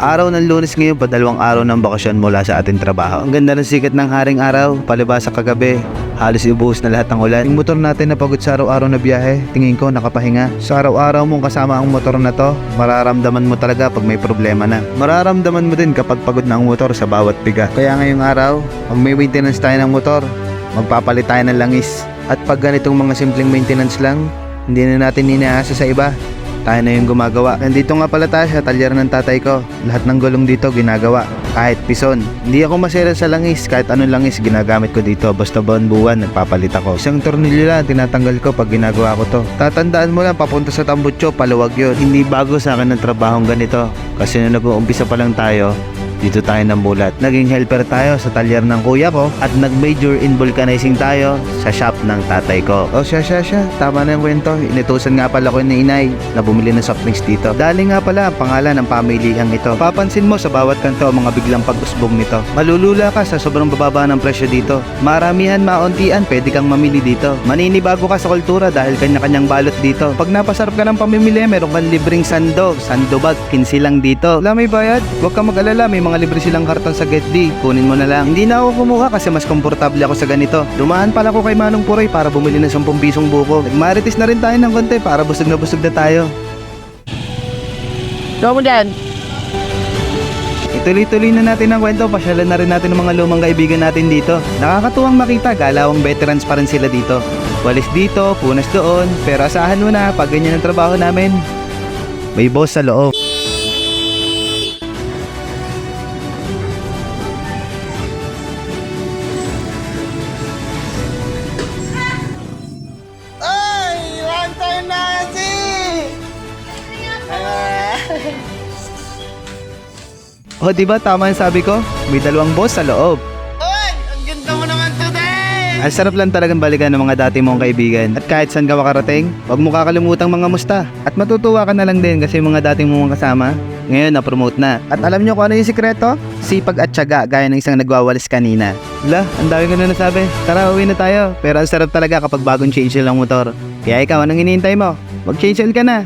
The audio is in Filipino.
Araw ng lunes ngayon, padalawang araw ng bakasyon mula sa ating trabaho. Ang ganda ng sikat ng haring araw, palibasa kagabi. Halos ibuhos na lahat ng ulan. Yung motor natin na pagod sa araw-araw na biyahe, tingin ko nakapahinga. Sa araw-araw mong kasama ang motor na to, mararamdaman mo talaga pag may problema na. Mararamdaman mo din kapag pagod na ang motor sa bawat piga. Kaya ngayong araw, pag may maintenance tayo ng motor, magpapalit tayo ng langis. At pag ganitong mga simpleng maintenance lang, hindi na natin inaasa sa iba. Tayo na yung gumagawa. Nandito nga pala tayo sa talyer ng tatay ko. Lahat ng gulong dito ginagawa. Kahit pison. Hindi ako masera sa langis. Kahit anong langis ginagamit ko dito. Basta buwan-buwan nagpapalit ako. Isang tornilyo lang tinatanggal ko pag ginagawa ko to. Tatandaan mo lang papunta sa tambutso, paluwag yun. Hindi bago sa akin ng trabahong ganito. Kasi nung nag-uumpisa pa lang tayo, dito tayo namulat. Naging helper tayo sa talyer ng kuya ko at nag-major in vulcanizing tayo sa shop ng tatay ko. O siya siya siya, tama na yung kwento. Inutusan nga pala ko ni inay na bumili ng soft drinks dito. Dali nga pala ang pangalan ng pamilihang ito. Papansin mo sa bawat kanto ang mga biglang pag-usbong nito. Malulula ka sa sobrang bababa ng presyo dito. Maramihan mauntian, pwede kang mamili dito. Maninibago ka sa kultura dahil kanya-kanyang balot dito. Pag napasarap ka ng pamimili, meron kang libreng sando. Sando bag, 15 lang dito. Wala may bayad? Huwag ka mag-alala, may mga libre silang karton sa GetD. Kunin mo na lang. Hindi na ako kumuha kasi mas komportable ako sa ganito. Dumaan pala ko kay Manong Puray para bumili ng 10 pisong buko. Nagmarites na rin tayo ng konti para busog na busog na tayo. Go mo dyan. Ituloy-tuloy na natin ang kwento, pasyalan na rin natin ng mga lumang kaibigan natin dito. Nakakatuwang makita, galawang veterans pa rin sila dito. Walis dito, punas doon, pero asahan mo na, pag ganyan ang trabaho namin, may boss sa loob. O, di ba tama yung sabi ko? May dalawang boss sa loob. Ay! Ang ganda mo naman today! Ang sarap lang talagang balikan ng mga dati mong kaibigan. At kahit saan ka makarating, huwag mo kakalimutang mga musta. At matutuwa ka na lang din kasi yung mga dating mong kasama, ngayon na-promote na. At alam nyo kung ano yung sikreto? Sipag at tiyaga gaya ng isang nagwawalis kanina. La, ang dami ko na nasabi. Tara, uwi na tayo. Pero ang sarap talaga kapag bagong change oil ang motor. Kaya ikaw, anong hinihintay mo? Mag-change oil ka na.